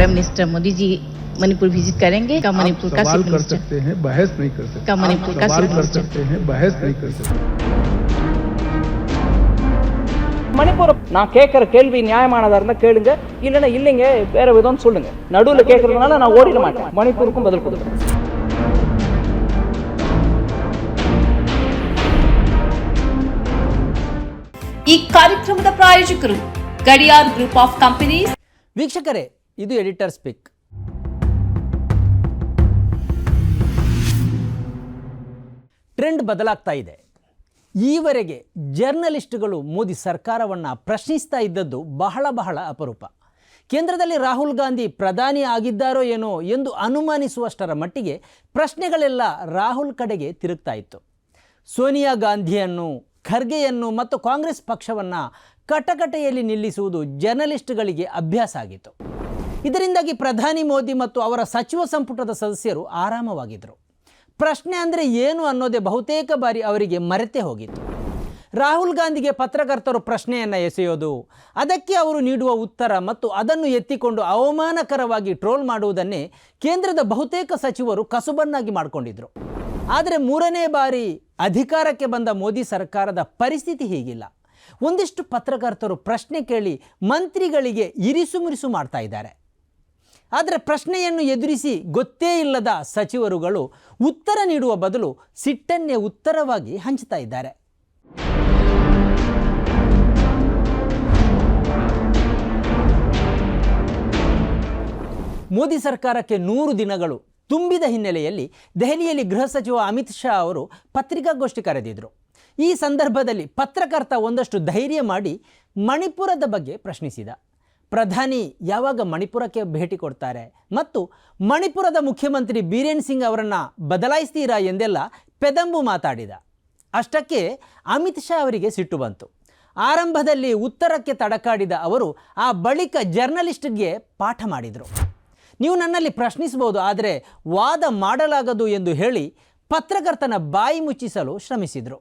prime minister Modi ji Manipur visit करेंगे का आप मणिपुर का सवाल चीफ कर मिनिस्टर सकते हैं बहस नहीं कर सकते का मणिपुर का सवाल चीफ कर मिनिस्टर सकते हैं बहस नहीं कर सकते மணிப்பூர் நான் கேட்குற கேள்வி நியாயமானதா இருந்தா கேளுங்க இல்லைன்னா இல்லைங்க வேற விதம்னு சொல்லுங்க நடுவில் கேட்கறதுனால நான் ஓடிட மாட்டேன் மணிப்பூருக்கும் பதில் கொடுக்குறேன் ಈ ಕಾರ್ಯಕ್ರಮದ ಪ್ರಾಯೋಜಕರು ಗಡಿಯಾರ್ ಗ್ರೂಪ್ ಆಫ್ ಕಂಪನೀಸ್ ವೀಕ್ಷಕರೇ ಇದು ಎಡಿಟರ್ ಸ್ಪಿಕ್. ಟ್ರೆಂಡ್ ಬದಲಾಗ್ತಾ ಇದೆ. ಈವರೆಗೆ ಜರ್ನಲಿಸ್ಟ್ಗಳು ಮೋದಿ ಸರ್ಕಾರವನ್ನು ಪ್ರಶ್ನಿಸ್ತಾ ಇದ್ದದ್ದು ಬಹಳ ಬಹಳ ಅಪರೂಪ. ಕೇಂದ್ರದಲ್ಲಿ ರಾಹುಲ್ ಗಾಂಧಿ ಪ್ರಧಾನಿ ಆಗಿದ್ದಾರೋ ಏನೋ ಎಂದು ಅನುಮಾನಿಸುವಷ್ಟರ ಮಟ್ಟಿಗೆ ಪ್ರಶ್ನೆಗಳೆಲ್ಲ ರಾಹುಲ್ ಕಡೆಗೆ ತಿರುಗ್ತಾ ಇತ್ತು. ಸೋನಿಯಾ ಗಾಂಧಿಯನ್ನು, ಖರ್ಗೆಯನ್ನು ಮತ್ತು ಕಾಂಗ್ರೆಸ್ ಪಕ್ಷವನ್ನು ಕಟಕಟೆಯಲ್ಲಿ ನಿಲ್ಲಿಸುವುದು ಜರ್ನಲಿಸ್ಟ್ಗಳಿಗೆ ಅಭ್ಯಾಸ ಆಗಿತ್ತು. ಇದರಿಂದಾಗಿ ಪ್ರಧಾನಿ ಮೋದಿ ಮತ್ತು ಅವರ ಸಚಿವ ಸಂಪುಟದ ಸದಸ್ಯರು ಆರಾಮವಾಗಿದ್ದರು ಪ್ರಶ್ನೆ ಅಂದರೆ ಏನು ಅನ್ನೋದೇ ಬಹುತೇಕ ಬಾರಿ ಅವರಿಗೆ ಮರೆತೇ ಹೋಗಿತ್ತು. ರಾಹುಲ್ ಗಾಂಧಿಗೆ ಪತ್ರಕರ್ತರು ಪ್ರಶ್ನೆಯನ್ನು ಎಸೆಯೋದು, ಅದಕ್ಕೆ ಅವರು ನೀಡುವ ಉತ್ತರ ಮತ್ತು ಅದನ್ನು ಎತ್ತಿಕೊಂಡು ಅವಮಾನಕರವಾಗಿ ಟ್ರೋಲ್ ಮಾಡುವುದನ್ನೇ ಕೇಂದ್ರದ ಬಹುತೇಕ ಸಚಿವರು ಕಸುಬನ್ನಾಗಿ ಮಾಡಿಕೊಂಡಿದ್ರು. ಆದರೆ ಮೂರನೇ ಬಾರಿ ಅಧಿಕಾರಕ್ಕೆ ಬಂದ ಮೋದಿ ಸರ್ಕಾರದ ಪರಿಸ್ಥಿತಿ ಹೀಗಿಲ್ಲ. ಒಂದಿಷ್ಟು ಪತ್ರಕರ್ತರು ಪ್ರಶ್ನೆ ಕೇಳಿ ಮಂತ್ರಿಗಳಿಗೆ ಇರಿಸುಮುರಿಸು ಮಾಡ್ತಾ ಇದ್ದಾರೆ. ಆದರೆ ಪ್ರಶ್ನೆಯನ್ನು ಎದುರಿಸಿ ಗೊತ್ತೇ ಇಲ್ಲದ ಸಚಿವರುಗಳು ಉತ್ತರ ನೀಡುವ ಬದಲು ಸಿಟ್ಟನ್ನೇ ಉತ್ತರವಾಗಿ ಹಂಚ್ತಾ ಇದ್ದಾರೆ. ಮೋದಿ ಸರ್ಕಾರಕ್ಕೆ ನೂರು ದಿನಗಳು ತುಂಬಿದ ಹಿನ್ನೆಲೆಯಲ್ಲಿ ದೆಹಲಿಯಲ್ಲಿ ಗೃಹ ಸಚಿವ ಅಮಿತ್ ಶಾ ಅವರು ಪತ್ರಿಕಾಗೋಷ್ಠಿ ಕರೆದಿದ್ದರು ಈ ಸಂದರ್ಭದಲ್ಲಿ ಪತ್ರಕರ್ತ ಒಂದಷ್ಟು ಧೈರ್ಯ ಮಾಡಿ ಮಣಿಪುರದ ಬಗ್ಗೆ ಪ್ರಶ್ನಿಸಿದ. ಪ್ರಧಾನಿ ಯಾವಾಗ ಮಣಿಪುರಕ್ಕೆ ಭೇಟಿ ಕೊಡ್ತಾರೆ ಮತ್ತು ಮಣಿಪುರದ ಮುಖ್ಯಮಂತ್ರಿ ಬೀರೇನ್ ಸಿಂಗ್ ಅವರನ್ನು ಬದಲಾಯಿಸ್ತೀರಾ ಎಂದೆಲ್ಲ ಪೆದಂಬು ಮಾತಾಡಿದ. ಅಷ್ಟಕ್ಕೆ ಅಮಿತ್ ಶಾ ಅವರಿಗೆ ಸಿಟ್ಟು ಬಂತು. ಆರಂಭದಲ್ಲಿ ಉತ್ತರಕ್ಕೆ ತಡಕಾಡಿದ ಅವರು ಆ ಬಳಿಕ ಜರ್ನಲಿಸ್ಟ್ಗೆ ಪಾಠ ಮಾಡಿದರು. ನೀವು ನನ್ನಲ್ಲಿ ಪ್ರಶ್ನಿಸಬಹುದು ಆದರೆ ವಾದ ಮಾಡಲಾಗದು ಎಂದು ಹೇಳಿ ಪತ್ರಕರ್ತನ ಬಾಯಿ ಮುಚ್ಚಿಸಲು ಶ್ರಮಿಸಿದರು.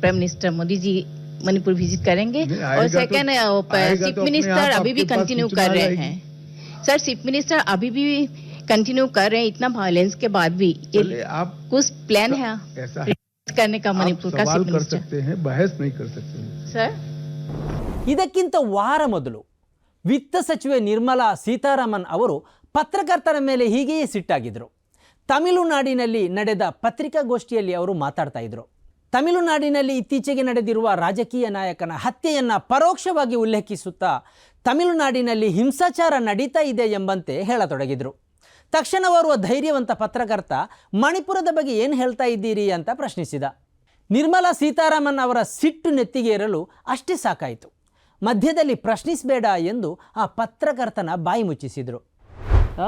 Prime minister Modiji. कुछ है कि prime minister Modi ji Manipur visit करेंगे नहीं, और आएगा तो- सेकंड आएगा चीफ तो अपने मिनिस्टर आप अभी भी आपके पास कंटिन्यू सूचना कर रहे आएगी। हैं सर चीफ मिनिस्टर अभी भी कंटिन्यू कर रहे हैं इतना वायलेंस के बाद भी ये चलिए आप कुछ प्लान है ऐसा है रिलीज करने का आप मणिपुर का सवाल चीफ कर मिनिस्टर सकते हैं बहस नहीं कर सकते सर ಇದಕ್ಕಿಂತ ವಾರ ಮೊದಲು ವಿತ್ತ ಸಚಿವೆ ನಿರ್ಮಲಾ ಸೀತಾರಾಮನ್ ಅವರು ಪತ್ರಕರ್ತರ ಮೇಲೆ ಹೀಗೆಯೇ ಸಿಟ್ಟಾಗಿದ್ದರು ತಮಿಳುನಾಡಿನಲ್ಲಿ ನಡೆದ ಪತ್ರಿಕಾಗೋಷ್ಠಿಯಲ್ಲಿ ಅವರು ಮಾತಾಡ್ತಾ ಇದ್ರು ತಮಿಳುನಾಡಿನಲ್ಲಿ ಇತ್ತೀಚೆಗೆ ನಡೆದಿರುವ ರಾಜಕೀಯ ನಾಯಕನ ಹತ್ಯೆಯನ್ನು ಪರೋಕ್ಷವಾಗಿ ಉಲ್ಲೇಖಿಸುತ್ತಾ ತಮಿಳುನಾಡಿನಲ್ಲಿ ಹಿಂಸಾಚಾರ ನಡೀತಾ ಇದೆ ಎಂಬಂತೆ ಹೇಳತೊಡಗಿದರು ತಕ್ಷಣ ಓರ್ವ ಧೈರ್ಯವಂತ ಪತ್ರಕರ್ತ ಮಣಿಪುರದ ಬಗ್ಗೆ ಏನು ಹೇಳ್ತಾ ಇದ್ದೀರಿ ಅಂತ ಪ್ರಶ್ನಿಸಿದ ನಿರ್ಮಲಾ ಸೀತಾರಾಮನ್ ಅವರ ಸಿಟ್ಟು ನೆತ್ತಿಗೇರಲು ಅಷ್ಟೇ ಸಾಕಾಯಿತು ಮಧ್ಯದಲ್ಲಿ ಪ್ರಶ್ನಿಸಬೇಡ ಎಂದು ಆ ಪತ್ರಕರ್ತನ ಬಾಯಿ ಮುಚ್ಚಿಸಿದರು ஆ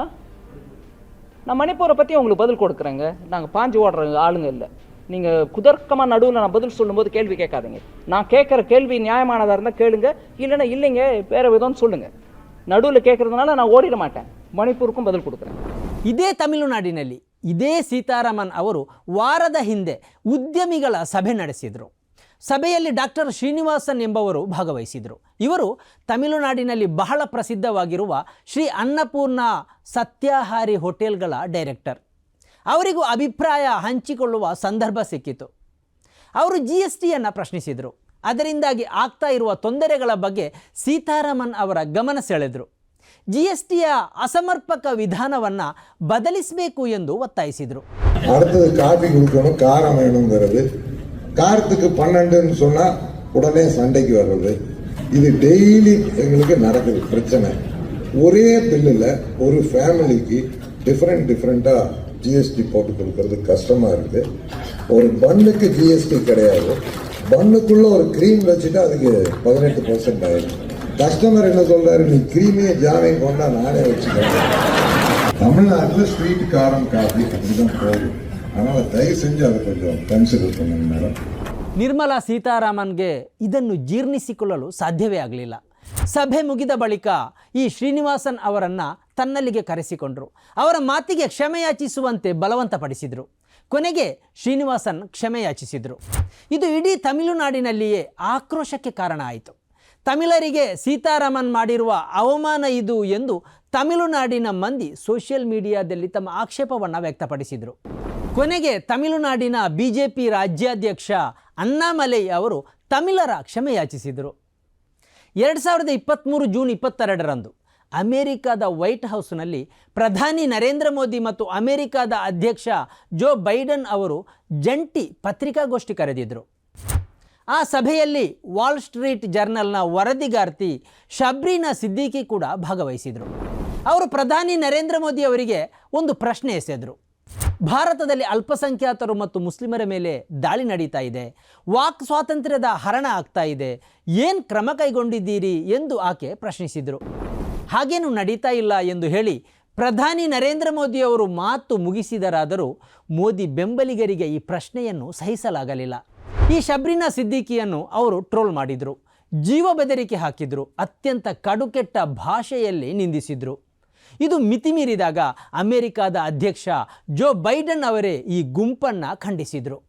நான் மணிப்பூரை பற்றி உங்களுக்கு பதில் கொடுக்குறேங்க நாங்கள் பாஞ்சு ஓடுற ஆளுங்க இல்லை நீங்கள் குதர்க்கமாக நடுவில் நான் பதில் சொல்லும்போது கேள்வி கேட்காதீங்க நான் கேட்குற கேள்வி நியாயமானதாக இருந்தால் கேளுங்க இல்லைன்னா இல்லைங்க வேற விதம்னு சொல்லுங்கள் நடுவில் கேட்குறதுனால நான் ஓடிட மாட்டேன் மணிப்பூருக்கும் பதில் கொடுக்குறேன் ಇದೇ ತಮಿಳುನಾಡಿನಲ್ಲಿ ಇದೇ ಸೀತಾರಾಮನ್ ಅವರು ವಾರದ ಹಿಂದೆ ಉದ್ಯಮಿಗಳ ಸಭೆ ನಡೆಸಿದರು ಸಭೆಯಲ್ಲಿ ಡಾಕ್ಟರ್ ಶ್ರೀನಿವಾಸನ್ ಎಂಬವರು ಭಾಗವಹಿಸಿದರು ಇವರು ತಮಿಳುನಾಡಿನಲ್ಲಿ ಬಹಳ ಪ್ರಸಿದ್ಧವಾಗಿರುವ ಶ್ರೀ ಅನ್ನಪೂರ್ಣ ಸತ್ಯಾಹಾರಿ ಹೋಟೆಲ್ಗಳ ಡೈರೆಕ್ಟರ್ ಅವರಿಗೂ ಅಭಿಪ್ರಾಯ ಹಂಚಿಕೊಳ್ಳುವ ಸಂದರ್ಭ ಸಿಕ್ಕಿತು ಅವರು ಜಿ ಎಸ್ ಟಿಯನ್ನು ಪ್ರಶ್ನಿಸಿದರು ಅದರಿಂದಾಗಿ ಆಗ್ತಾ ಇರುವ ತೊಂದರೆಗಳ ಬಗ್ಗೆ ಸೀತಾರಾಮನ್ ಅವರ ಗಮನ ಸೆಳೆದರು ಜಿ ಎಸ್ ಟಿಯ ಅಸಮರ್ಪಕ ವಿಧಾನವನ್ನು ಬದಲಿಸಬೇಕು ಎಂದು ಒತ್ತಾಯಿಸಿದರು அடுத்தது காபி குடிக்கணும் காரம் வேணுங்கிறது காரத்துக்கு பன்னெண்டுன்னு சொன்னா உடனே சண்டைக்கு வர்றது இது டெய்லி எங்களுக்கு நடக்குது பிரச்சனை ஒரே பில்லுல ஒரு ஃபேமிலிக்கு டிஃப்ரெண்ட் டிஃப்ரெண்டா ஜிஎஸ்டி போட்டு கொடுக்கறது கஷ்டமா இருக்கு ஒரு பன்னுக்கு ஜிஎஸ்டி கிடையாது பன்னுக்குள்ள ஒரு க்ரீம் வச்சுட்டு அதுக்கு பதினெட்டு பர்சன்ட் ஆயிடும் கஸ்டமர் என்ன சொல்றாரு நீ கிரீமிய ஜாமையும் கொண்டா நானே வச்சுக்கிறேன் தமிழ்நாட்டில் ஸ்வீட் காரம் காஃபி அப்படிதான் போகும் அதனால தயவு செஞ்சு அதை கொஞ்சம் கன்சிடர் பண்ணுங்க மேடம் ನಿರ್ಮಲಾ ಸೀತಾರಾಮನ್ಗೆ ಇದನ್ನು ಜೀರ್ಣಿಸಿಕೊಳ್ಳಲು ಸಾಧ್ಯವೇ ಆಗಲಿಲ್ಲ ಸಭೆ ಮುಗಿದ ಬಳಿಕ ಈ ಶ್ರೀನಿವಾಸನ್ ಅವರನ್ನು ತನ್ನಲ್ಲಿಗೆ ಕರೆಸಿಕೊಂಡರು. ಅವರ ಮಾತಿಗೆ ಕ್ಷಮೆಯಾಚಿಸುವಂತೆ ಬಲವಂತಪಡಿಸಿದರು. ಕೊನೆಗೆ ಶ್ರೀನಿವಾಸನ್ ಕ್ಷಮೆಯಾಚಿಸಿದರು ಇದು ಇಡೀ ತಮಿಳುನಾಡಿನಲ್ಲಿಯೇ ಆಕ್ರೋಶಕ್ಕೆ ಕಾರಣ ಆಯಿತು. ತಮಿಳರಿಗೆ ಸೀತಾರಾಮನ್ ಮಾಡಿರುವ ಅವಮಾನ ಇದು ಎಂದು ತಮಿಳುನಾಡಿನ ಮಂದಿ ಸೋಷಿಯಲ್ ಮೀಡಿಯಾದಲ್ಲಿ ತಮ್ಮ ಆಕ್ಷೇಪವನ್ನು ವ್ಯಕ್ತಪಡಿಸಿದರು. ಕೊನೆಗೆ ತಮಿಳುನಾಡಿನ ಬಿ ಜೆ ಪಿ ರಾಜ್ಯಾಧ್ಯಕ್ಷ ಅಣ್ಣಾಮಲೈ ಅವರು ತಮಿಳರ ಕ್ಷಮೆ ಯಾಚಿಸಿದರು. ಎರಡು ಸಾವಿರದ ಇಪ್ಪತ್ತ್ಮೂರು ಜೂನ್ ಇಪ್ಪತ್ತೆರಡರಂದು ಅಮೆರಿಕದ ವೈಟ್ ಹೌಸ್ನಲ್ಲಿ ಪ್ರಧಾನಿ ನರೇಂದ್ರ ಮೋದಿ ಮತ್ತು ಅಮೆರಿಕದ ಅಧ್ಯಕ್ಷ ಜೋ ಬೈಡನ್ ಅವರು ಜಂಟಿ ಪತ್ರಿಕಾಗೋಷ್ಠಿ ಕರೆದಿದ್ದರು. ಆ ಸಭೆಯಲ್ಲಿ ವಾಲ್ ಸ್ಟ್ರೀಟ್ ಜರ್ನಲ್ನ ವರದಿಗಾರ್ತಿ ಶಬ್ರೀನಾ ಸಿದ್ದಿಕಿ ಕೂಡ ಭಾಗವಹಿಸಿದರು. ಅವರು ಪ್ರಧಾನಿ ನರೇಂದ್ರ ಮೋದಿ ಅವರಿಗೆ ಒಂದು ಪ್ರಶ್ನೆ ಎಸೆದರು. ಭಾರತದಲ್ಲಿ ಅಲ್ಪಸಂಖ್ಯಾತರು ಮತ್ತು ಮುಸ್ಲಿಮರ ಮೇಲೆ ದಾಳಿ ನಡೀತಾ ಇದೆ. ವಾಕ್ ಸ್ವಾತಂತ್ರ್ಯದ ಹರಣ ಆಗ್ತಾ ಇದೆ. ಏನು ಕ್ರಮ ಕೈಗೊಂಡಿದ್ದೀರಿ ಎಂದು ಆಕೆ ಪ್ರಶ್ನಿಸಿದರು. ಹಾಗೇನು ನಡೀತಾ ಇಲ್ಲ ಎಂದು ಹೇಳಿ ಪ್ರಧಾನಿ ನರೇಂದ್ರ ಮೋದಿ ಅವರು ಮಾತು ಮುಗಿಸಿದರಾದರೂ ಮೋದಿ ಬೆಂಬಲಿಗರಿಗೆ ಈ ಪ್ರಶ್ನೆಯನ್ನು ಸಹಿಸಲಾಗಲಿಲ್ಲ. ಈ ಶಬ್ರಿನಾ ಸಿದ್ದಿಕಿಯನ್ನು ಅವರು ಟ್ರೋಲ್ ಮಾಡಿದರು. ಜೀವ ಬೆದರಿಕೆ ಹಾಕಿದರು. ಅತ್ಯಂತ ಕಡುಕೆಟ್ಟ ಭಾಷೆಯಲ್ಲಿ ನಿಂದಿಸಿದರು. ಇದು ಮಿತಿಮೀರಿದಾಗ ಅಮೆರಿಕದ ಅಧ್ಯಕ್ಷ ಜೋ ಬೈಡನ್ ಅವರೇ ಈ ಗುಂಪನ್ನು ಖಂಡಿಸಿದರು.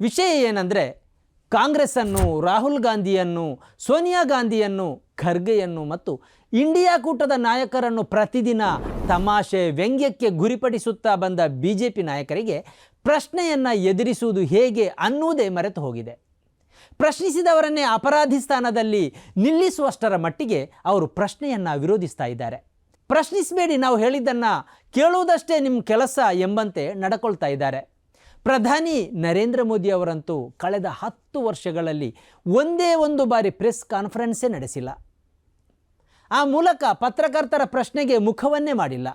ವಿಷಯ ಏನಂದರೆ ಕಾಂಗ್ರೆಸ್ಸನ್ನು, ರಾಹುಲ್ ಗಾಂಧಿಯನ್ನು, ಸೋನಿಯಾ ಗಾಂಧಿಯನ್ನು, ಖರ್ಗೆಯನ್ನು ಮತ್ತು ಇಂಡಿಯಾ ಕೂಟದ ನಾಯಕರನ್ನು ಪ್ರತಿದಿನ ತಮಾಷೆ ವ್ಯಂಗ್ಯಕ್ಕೆ ಗುರಿಪಡಿಸುತ್ತಾ ಬಂದ ಬಿ ಜೆ ಪಿ ನಾಯಕರಿಗೆ ಪ್ರಶ್ನೆಯನ್ನು ಎದುರಿಸುವುದು ಹೇಗೆ ಅನ್ನುವುದೇ ಮರೆತು ಹೋಗಿದೆ. ಪ್ರಶ್ನಿಸಿದವರನ್ನೇ ಅಪರಾಧಿ ಸ್ಥಾನದಲ್ಲಿ ನಿಲ್ಲಿಸುವಷ್ಟರ ಮಟ್ಟಿಗೆ ಅವರು ಪ್ರಶ್ನೆಯನ್ನು ವಿರೋಧಿಸ್ತಾ ಇದ್ದಾರೆ. ಪ್ರಶ್ನಿಸಬೇಡಿ, ನಾವು ಹೇಳಿದ್ದನ್ನು ಕೇಳುವುದಷ್ಟೇ ನಿಮ್ಮ ಕೆಲಸ ಎಂಬಂತೆ ನಡ್ಕೊಳ್ತಾ ಇದ್ದಾರೆ. ಪ್ರಧಾನಿ ನರೇಂದ್ರ ಮೋದಿ ಅವರಂತೂ ಕಳೆದ ಹತ್ತು ವರ್ಷಗಳಲ್ಲಿ ಒಂದೇ ಒಂದು ಬಾರಿ ಪ್ರೆಸ್ ಕಾನ್ಫರೆನ್ಸೇ ನಡೆಸಿಲ್ಲ. ಆ ಮೂಲಕ ಪತ್ರಕರ್ತರ ಪ್ರಶ್ನೆಗೆ ಮುಖವನ್ನೇ ಮಾಡಿಲ್ಲ.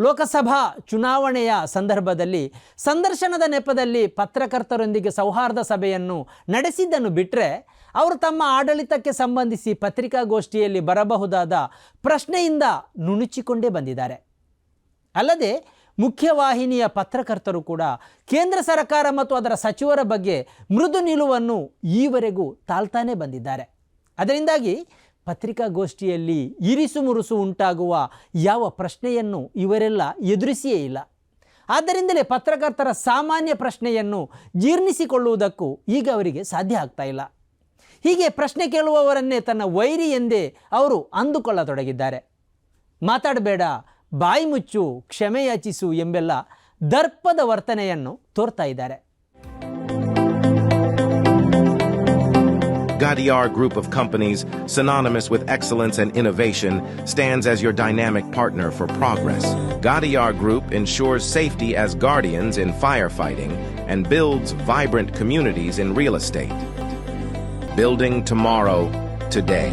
ಲೋಕಸಭಾ ಚುನಾವಣೆಯ ಸಂದರ್ಭದಲ್ಲಿ, ಸಂದರ್ಶನದ ನೆಪದಲ್ಲಿ ಪತ್ರಕರ್ತರೊಂದಿಗೆ ಸೌಹಾರ್ದ ಸಭೆಯನ್ನು ನಡೆಸಿದ್ದನ್ನು ಬಿಟ್ಟರೆ ಅವರು ತಮ್ಮ ಆಡಳಿತಕ್ಕೆ ಸಂಬಂಧಿಸಿ ಪತ್ರಿಕಾಗೋಷ್ಠಿಯಲ್ಲಿ ಬರಬಹುದಾದ ಪ್ರಶ್ನೆಯಿಂದ ನುಣುಚಿಕೊಂಡೇ ಬಂದಿದ್ದಾರೆ. ಅಲ್ಲದೆ ಮುಖ್ಯವಾಹಿನಿಯ ಪತ್ರಕರ್ತರು ಕೂಡ ಕೇಂದ್ರ ಸರ್ಕಾರ ಮತ್ತು ಅದರ ಸಚಿವರ ಬಗ್ಗೆ ಮೃದು ನಿಲುವನ್ನು ಈವರೆಗೂ ತಾಳ್ತಾನೆ ಬಂದಿದ್ದಾರೆ. ಅದರಿಂದಾಗಿ ಪತ್ರಿಕಾಗೋಷ್ಠಿಯಲ್ಲಿ ಇರಿಸು ಮುರುಸು ಉಂಟಾಗುವ ಯಾವ ಪ್ರಶ್ನೆಯನ್ನು ಇವರೆಲ್ಲ ಎದುರಿಸಿಯೇ ಇಲ್ಲ. ಆದ್ದರಿಂದಲೇ ಪತ್ರಕರ್ತರ ಸಾಮಾನ್ಯ ಪ್ರಶ್ನೆಯನ್ನು ಜೀರ್ಣಿಸಿಕೊಳ್ಳುವುದಕ್ಕೂ ಈಗ ಅವರಿಗೆ ಸಾಧ್ಯ ಆಗ್ತಾ ಇಲ್ಲ. ಹೀಗೆ ಪ್ರಶ್ನೆ ಕೇಳುವವರನ್ನೇ ತನ್ನ ವೈರಿ ಎಂದೇ ಅವರು ಅಂದುಕೊಳ್ಳತೊಡಗಿದ್ದಾರೆ ಮಾತಾಡಬೇಡ ಬಾಯಿ ಮುಚ್ಚು ಕ್ಷಮೆಯಾಚಿಸು ಎಂಬೆಲ್ಲ ದರ್ಪದ ವರ್ತನೆಯನ್ನು ತೋರ್ತಾ ಇದ್ದಾರೆ Gadiar Group of Companies, synonymous with excellence and innovation, stands as your dynamic partner for progress. Gadiar Group ensures safety as guardians in firefighting and builds vibrant communities in real estate. Building tomorrow, today.